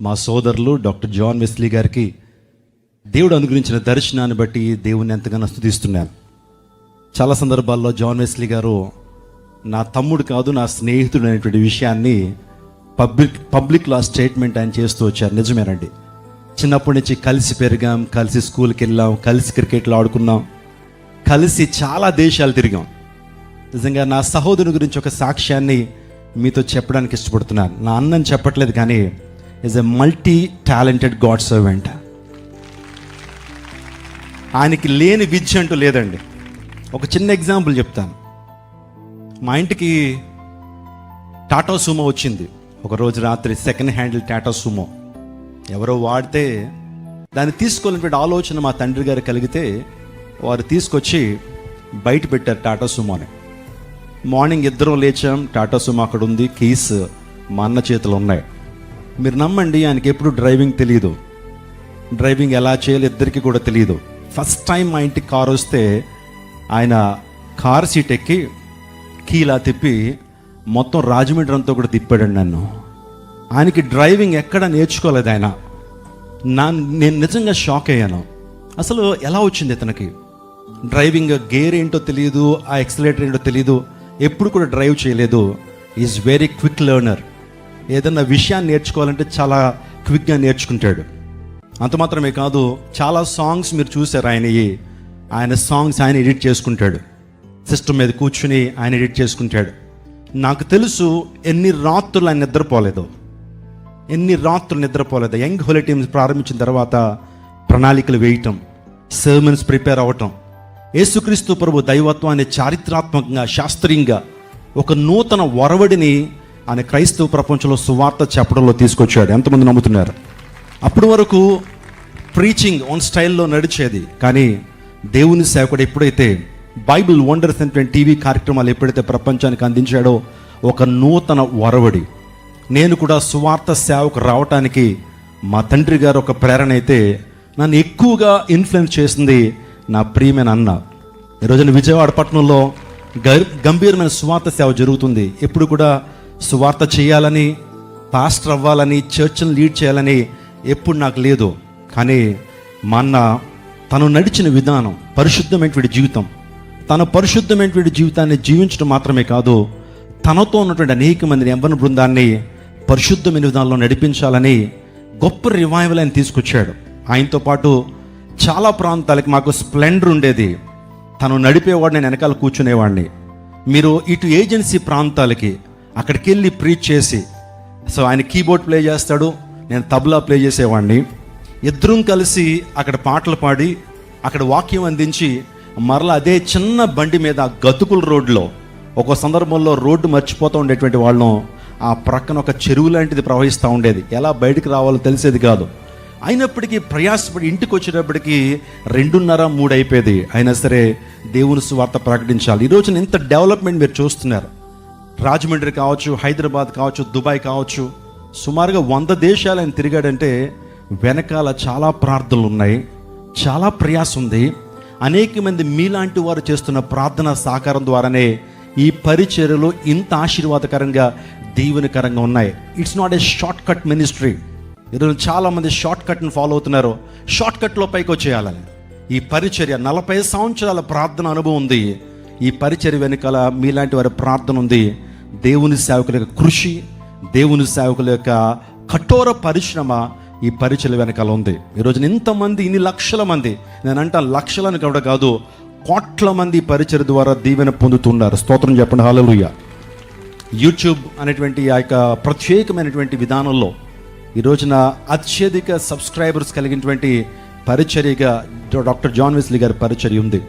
మా సోదరులు doctor John Wesley గారికి దేవుడు అనుగ్రహించిన దర్శనాన్ని బట్టి దేవుని ఎంతగానో స్థుతిస్తున్నాను. చాలా సందర్భాల్లో జాన్ వెస్లీ గారు నా తమ్ముడు కాదు నా స్నేహితుడు అనేటువంటి విషయాన్ని పబ్లిక్ పబ్లిక్లో ఆ స్టేట్మెంట్ ఆయన చేస్తూ వచ్చారు. నిజమేనండి. చిన్నప్పటి నుంచి కలిసి పెరిగాం కలిసి స్కూల్కి వెళ్ళాం కలిసి క్రికెట్లో ఆడుకున్నాం కలిసి చాలా దేశాలు తిరిగాం. నిజంగా నా సహోదరుని గురించి ఒక సాక్ష్యాన్ని మీతో చెప్పడానికి ఇష్టపడుతున్నాను. నా అన్నని చెప్పట్లేదు కానీ is a multi talented god servant ఆయనకి లేని విద్య అంటూ లేదండి. ఒక చిన్న ఎగ్జాంపుల్ చెప్తాను. మా ఇంటికి టాటా సుమో వచ్చింది. ఒకరోజు రాత్రి సెకండ్ హ్యాండిల్ టాటా సుమో ఎవరో వాడితే దాన్ని తీసుకోవాలనేటువంటి ఆలోచన మా తండ్రి గారు కలిగితే వారు తీసుకొచ్చి బయట పెట్టారు టాటా సుమోని మార్నింగ్ ఇద్దరం లేచాం. టాటా సుమో అక్కడ ఉంది. కీస్ మా అన్న చేతిలో ఉన్నాయి. మీరు నమ్మండి ఆయనకి ఎప్పుడు డ్రైవింగ్ తెలియదు డ్రైవింగ్ ఎలా చేయాలి ఇద్దరికి కూడా తెలియదు ఫస్ట్ టైం మా ఇంటికి కారు వస్తే ఆయన కార్ సీట్ ఎక్కి కీలా తిప్పి మొత్తం రాజమండ్రి అంతా కూడా తిప్పాడండి నన్ను. ఆయనకి డ్రైవింగ్ ఎక్కడ నేర్చుకోలేదు ఆయన. నా నేను నిజంగా షాక్ అయ్యాను. అసలు ఎలా వచ్చింది ఇతనికి? డ్రైవింగ్ గేర్ ఏంటో తెలియదు ఆ ఎక్సలేటర్ ఏంటో తెలియదు ఎప్పుడు కూడా డ్రైవ్ చేయలేదు. ఈజ్ వెరీ క్విక్ లెర్నర్ ఏదన్నా విషయాన్ని నేర్చుకోవాలంటే చాలా క్విక్గా నేర్చుకుంటాడు. అంత మాత్రమే కాదు చాలా సాంగ్స్ మీరు చూసారు ఆయనవి ఆయన సాంగ్స్ ఆయన ఎడిట్ చేసుకుంటాడు. సిస్టమ్ మీద కూర్చుని ఆయన ఎడిట్ చేసుకుంటాడు. నాకు తెలుసు ఎన్ని రాత్రులు ఆయన నిద్రపోలేదు. ఎన్ని రాత్రులు నిద్రపోలేదు. యంగ్ హోలీ టీమ్స్ ప్రారంభించిన తర్వాత ప్రణాళికలు వేయటం సర్మన్స్ ప్రిపేర్ అవ్వటం యేసుక్రీస్తు ప్రభు దైవత్వాన్ని చారిత్రాత్మకంగా శాస్త్రీయంగా ఒక నూతన వరవడిని ఆయన క్రైస్తవ ప్రపంచంలో సువార్త చెప్పడంలో తీసుకొచ్చాడు. ఎంతమంది నమ్ముతున్నారు? అప్పటి వరకు ప్రీచింగ్ ఆన్ స్టైల్లో నడిచేది. కానీ దేవుని సేవకుడు ఎప్పుడైతే బైబిల్ వండర్స్ అనేటువంటి టీవీ కార్యక్రమాలు ఎప్పుడైతే ప్రపంచానికి అందించాడో ఒక నూతన వరవడి. నేను కూడా సువార్త సేవకు రావటానికి మా తండ్రి గారు ఒక ప్రేరణ అయితే నన్ను ఎక్కువగా ఇన్ఫ్లుయెన్స్ చేసింది నా ప్రియమైన అన్న. ఈరోజున విజయవాడ పట్టణంలో గ- గంభీరమైన సువార్త సేవ జరుగుతుంది. ఎప్పుడు కూడా సువార్త చేయాలని పాస్టర్ అవ్వాలని చర్చ్ను లీడ్ చేయాలని ఎప్పుడు నాకు లేదు. కానీ మా అన్న తను నడిచిన విధానం పరిశుద్ధమైనటువంటి జీవితం తన పరిశుద్ధమైనటువంటి జీవితాన్ని జీవించడం మాత్రమే కాదు తనతో ఉన్నటువంటి అనేక మందిని యవ్వన బృందాన్ని పరిశుద్ధమైన విధానంలో నడిపించాలని గొప్ప రివైవల్ ఆయన తీసుకొచ్చాడు. ఆయనతో పాటు చాలా ప్రాంతాలకి మాకు స్ప్లెండర్ ఉండేది. తను నడిపేవాడు నేను వెనకాల కూర్చునేవాడిని. మీరు ఇటు ఏజెన్సీ ప్రాంతాలకి అక్కడికి వెళ్ళి ప్రీచ్ చేసి సో ఆయన కీబోర్డ్ ప్లే చేస్తాడు నేను తబలా ప్లే చేసేవాడిని ఇద్దరం కలిసి అక్కడ పాటలు పాడి అక్కడ వాక్యం అందించి మరలా అదే చిన్న బండి మీద గతుకుల రోడ్లో ఒక సందర్భంలో రోడ్డు మర్చిపోతూ ఉండేటువంటి వాళ్ళం ఆ ప్రక్కన ఒక చెరువు లాంటిది ప్రవహిస్తూ ఉండేది. ఎలా బయటికి రావాలో తెలిసేది కాదు. అయినప్పటికీ ప్రయాసపడి ఇంటికి వచ్చేటప్పటికి రెండున్నర మూడు అయిపోయేది అయినా సరే దేవుని సువార్త ప్రకటించాలి. ఈ రోజున ఇంత డెవలప్మెంట్ మీరు చూస్తున్నారు. రాజమండ్రి కావచ్చు హైదరాబాద్ కావచ్చు దుబాయ్ కావచ్చు సుమారుగా వంద దేశాలు ఆయన తిరిగాడంటే వెనకాల చాలా ప్రార్థనలు ఉన్నాయి చాలా ప్రయాస ఉంది అనేక మంది మీలాంటి వారు చేస్తున్న ప్రార్థన సహకారం ద్వారానే ఈ పరిచర్యలు ఇంత ఆశీర్వాదకరంగా దీవెనకరంగా ఉన్నాయి. It's not a shortcut ministry ఈరోజు చాలామంది షార్ట్ కట్ను ఫాలో అవుతున్నారు. షార్ట్ కట్లో పైకి వచ్చేయాలని. ఈ పరిచర్య నలభై సంవత్సరాల ప్రార్థన అనుభవం ఉంది. ఈ పరిచర్య వెనుకాల మీలాంటి వారి ప్రార్థన ఉంది. దేవుని సేవకుల యొక్క కృషి దేవుని సేవకుల యొక్క కఠోర పరిశ్రమ ఈ పరిచర్య వెనకాల ఉంది. ఈరోజు ఇంతమంది ఇన్ని లక్షల మంది నేను అంటాను లక్షలను కూడా కాదు కోట్ల మంది పరిచయ ద్వారా దీవెన పొందుతున్నారు. స్తోత్రం చెప్పండి. హాలలుయ్య యూట్యూబ్ అనేటువంటి ఆ యొక్క ప్రత్యేకమైనటువంటి విధానంలో ఈ రోజున అత్యధిక సబ్స్క్రైబర్స్ కలిగినటువంటి పరిచర్యగా డాక్టర్ జాన్ వెస్లీ గారి పరిచర్య ఉంది.